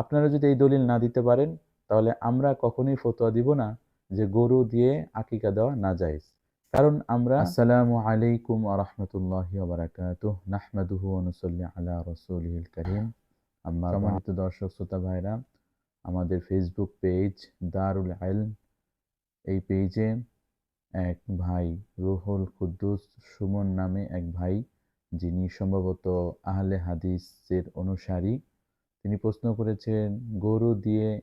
আপনারা যদি এই দলিল না দিতে পারেন, তাহলে আমরা কখনোই ফতোয়া দিব না যে গরু দিয়ে আকিকা দেওয়া না যায় কারণ আমরা আসসালামু আলাইকুম ওয়া রাহমাতুল্লাহি ওয়া বারাকাতুহু। নাহমাদুহু ওয়া নুসাল্লি আলা রাসূলিল কারীম। আম্মা সম্মানিত দর্শক, শ্রোতা ভাইরা, আমাদের ফেসবুক পেজ দারুল ইলম, এই পেজে এক ভাই, রুহুল কুদ্দুস সুমন নামে এক ভাই, যিনি সম্ভবত আহলে হাদিসের অনুসারী তিনি প্রশ্ন করেছেন, গরু দিয়ে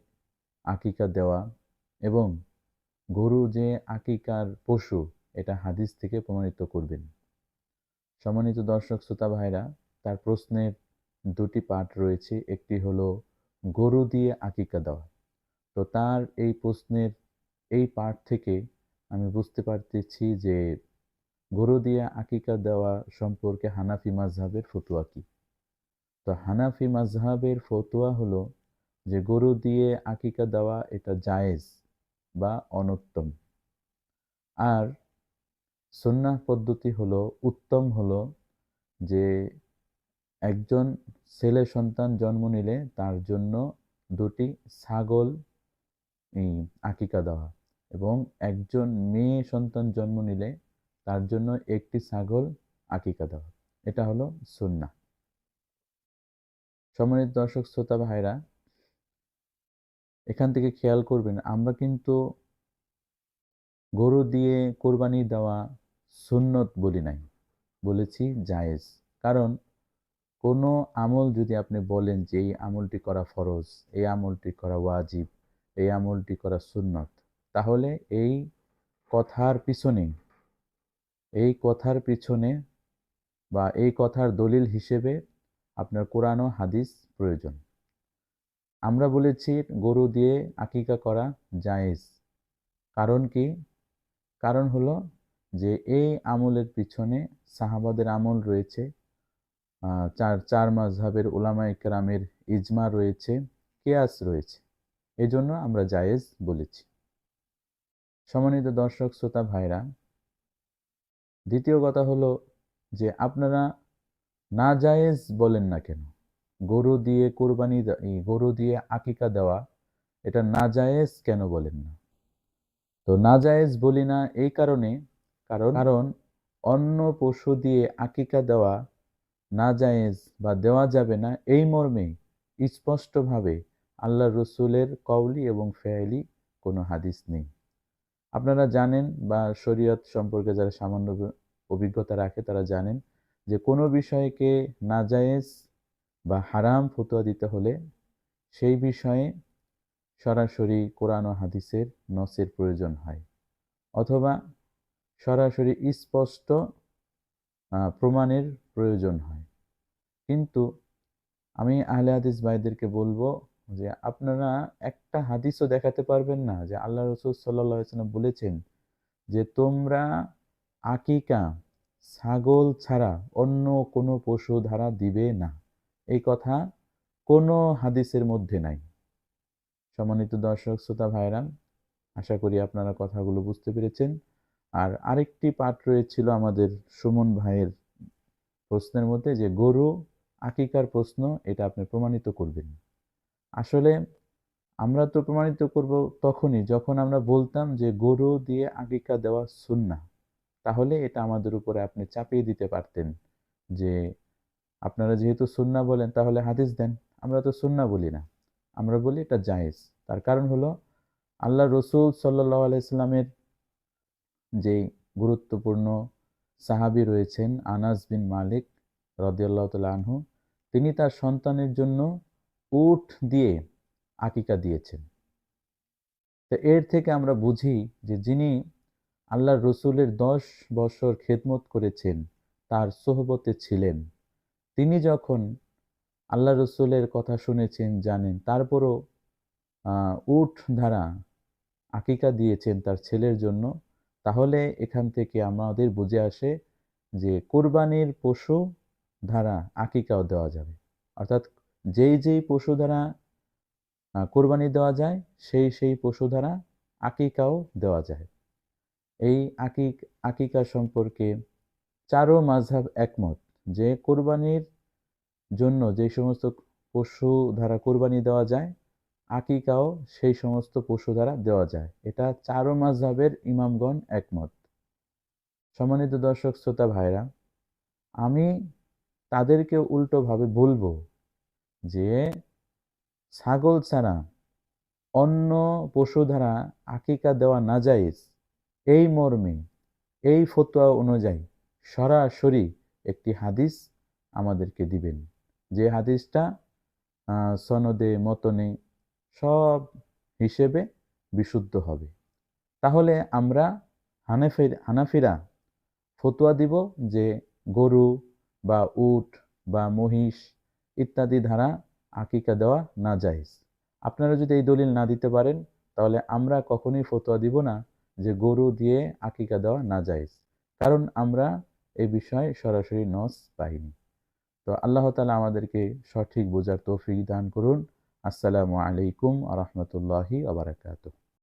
আকিকা দেওয়া এবং গরু যে আকিকার পশু, এটা হাদিস থেকে প্রমাণিত করবেন। সম্মানিত দর্শক, শ্রোতা ভাইরা, তার প্রশ্নের দুটি পার্ট রয়েছে। একটি হলো, গরু দিয়ে আকিকা দেওয়া? তো তার এই প্রশ্নের এই পার্ট থেকে আমি বুঝতে পারতেছি যে, গরু দিয়ে আকিকা দেওয়া সম্পর্কে হানাফি মাজহাবের ফতুয়া কি? তো হানাফি মাজহাবের ফতুয়া হলো যে গরু দিয়ে আকিকা দেওয়া এটা জায়েজ বা অনুত্তম। আর সুন্নাহ পদ্ধতি হলো, উত্তম হলো যে একজন ছেলে সন্তান জন্ম নিলে তার জন্য দুটি ছাগল আকিকা দেওয়া এবং একজন মেয়ে সন্তান জন্ম নিলে তার জন্য একটি ছাগল আকিকা দেওয়া। এটা হলো সুন্না সম্মানিত দর্শক, শ্রোতা ভাইরা, এখান থেকে খেয়াল করবেন, আমরা কিন্তু গরু দিয়ে কোরবানি দেওয়া সুন্নত বলি নাই, বলেছি জায়েজ। কারণ কোনো আমল যদি আপনি বলেন যে এই আমলটি করা ফরজ, এই আমলটি করা ওয়াজিব, এই আমলটি করা সুন্নত, তাহলে এই কথার পিছনে, এই কথার পিছনে বা এই কথার দলিল হিসেবে আপনার কোরআন ও হাদিস প্রয়োজন। আমরা বলেছি গরু দিয়ে আকিকা করা জায়েজ। কারণ কি? কারণ হলো যে এই আমলের পিছনে সাহাবাদের আমল রয়েছে চার চার মাঝহাবের ওলামা ইকরামের ইজমা রয়েছে, কেয়াস রয়েছে। এই জন্য আমরা জায়েজ বলেছি। সম্মানিত দর্শক, শ্রোতা ভাইরা, দ্বিতীয় কথা হলো যে আপনারা না জায়েজ বলেন না কেন? গরু দিয়ে কোরবানি গরু দিয়ে আকিকা দেওয়া, এটা না জায়েজ কেন বলেন না? তো না জায়েজ বলি না এই কারণে, কারণ কারণ অন্য পশু দিয়ে আকিকা দেওয়া না জায়েজ বা দেওয়া যাবে না এই মর্মে স্পষ্টভাবে আল্লাহ রসুলের কওলি এবং ফেয়ালি কোনো হাদিস নেই। আপনারা জানেন বা শরীয়ত সম্পর্কে যারা সামান্য অভিজ্ঞতা রাখে তারা জানেন যে কোনো বিষয়কে নাজায়েজ বা হারাম ফতুয়া দিতে হলে সেই বিষয়ে সরাসরি কোরআন ও হাদিসের নসের প্রয়োজন হয়। অথবা সরাসরি স্পষ্ট প্রমাণের প্রয়োজন হয়। কিন্তু আমি আহলে হাদিস ভাইদেরকে বলব যে আপনারা একটা হাদিসও দেখাতে পারবেন না যে আল্লাহ রসুল সাল্লাম বলেছেন যে তোমরা আকিকা ছাগল ছাড়া অন্য কোনো পশু ধারা দিবে না। এই কথা কোনো হাদিসের মধ্যে নাই। সম্মানিত দর্শক, শ্রোতা ভাইরাম আশা করি আপনারা কথাগুলো বুঝতে পেরেছেন। আর আরেকটি পাঠ রয়েছিল আমাদের সুমন ভাইয়ের প্রশ্নের মধ্যে যে, গরু আকিকার প্রশ্ন, এটা আপনি প্রমাণিত করবেন। আসলে আমরা তো প্রমাণিত করব তখনই যখন আমরা বলতাম যে, গরু দিয়ে আকিকা দেওয়া সুন্না তাহলে এটা আমাদের উপরে আপনি চাপিয়ে দিতে পারতেন যে আপনারা যেহেতু সুন্না বলেন, তাহলে হাদিস দেন। আমরা তো সুন্না বলি না। আমরা বলি এটা জায়েজ। তার কারণ হলো আল্লাহ রসুল সাল্লাহ আলাইস্লামের যে গুরুত্বপূর্ণ সাহাবি রয়েছেন আনাস বিন মালিক রদিয়াল্লাহ তাল আনহু, তিনি তার সন্তানের জন্য উঠ দিয়ে আকিকা দিয়েছেন। তো এর থেকে আমরা বুঝি যে যিনি আল্লাহ রসুলের দশ বছর খেদমত করেছেন, তার সোহবতে ছিলেন। তিনি যখন আল্লাহ রসুলের কথা শুনেছেন, জানেন, তারপরও উঠ ধারা আকিকা দিয়েছেন তার ছেলের জন্য, তাহলে এখান থেকে আমাদের বুঝে আসে যে কোরবানির পশু ধারা আকিকাও দেওয়া যাবে। অর্থাৎ যেই যেই পশু দ্বারা কোরবানি দেওয়া যায়, সেই সেই পশু দ্বারা আকিকাও দেওয়া যায়। এই আকিক, আকিকা সম্পর্কে চারো মাঝহাব একমত যে কোরবানির জন্য যে সমস্ত পশু দ্বারা কোরবানি দেওয়া যায়, আকিকাও সেই সমস্ত পশু দ্বারা দেওয়া যায়। এটা চারো মাঝহের ইমামগণ একমত। সম্মানিত দর্শক, শ্রোতা ভাইরা আমি তাদেরকে উল্টোভাবে বলব যে ছাগল ছাড়া অন্য পশু দ্বারা আকিকা দেওয়া না যায় এই মর্মে, এই ফতোয়া অনুযায়ী সরাসরি একটি হাদিস আমাদেরকে দিবেন। যে হাদিসটা সনদে, মতনে সব হিসেবে বিশুদ্ধ হবে। তাহলে আমরা হানাফির, হানাফিরা ফতোয়া দিব যে গরু বা উট বা মহিষ ইত্যাদি ধারা আকিকা দেওয়া না যায়জ আপনারা যদি এই দলিল না দিতে পারেন, তাহলে আমরা কখনোই ফতোয়া দিব না। যে গরু দিয়ে আকিকা দেওয়া না যায় কারণ আমরা এই বিষয়ে সরাসরি নস পাইনি। তো আল্লাহ তালা আমাদেরকে সঠিক বোঝার তৌফিক দান করুন। আসসালামু আলাইকুম আ রহমতুল্লাহি আবরাকাতুহ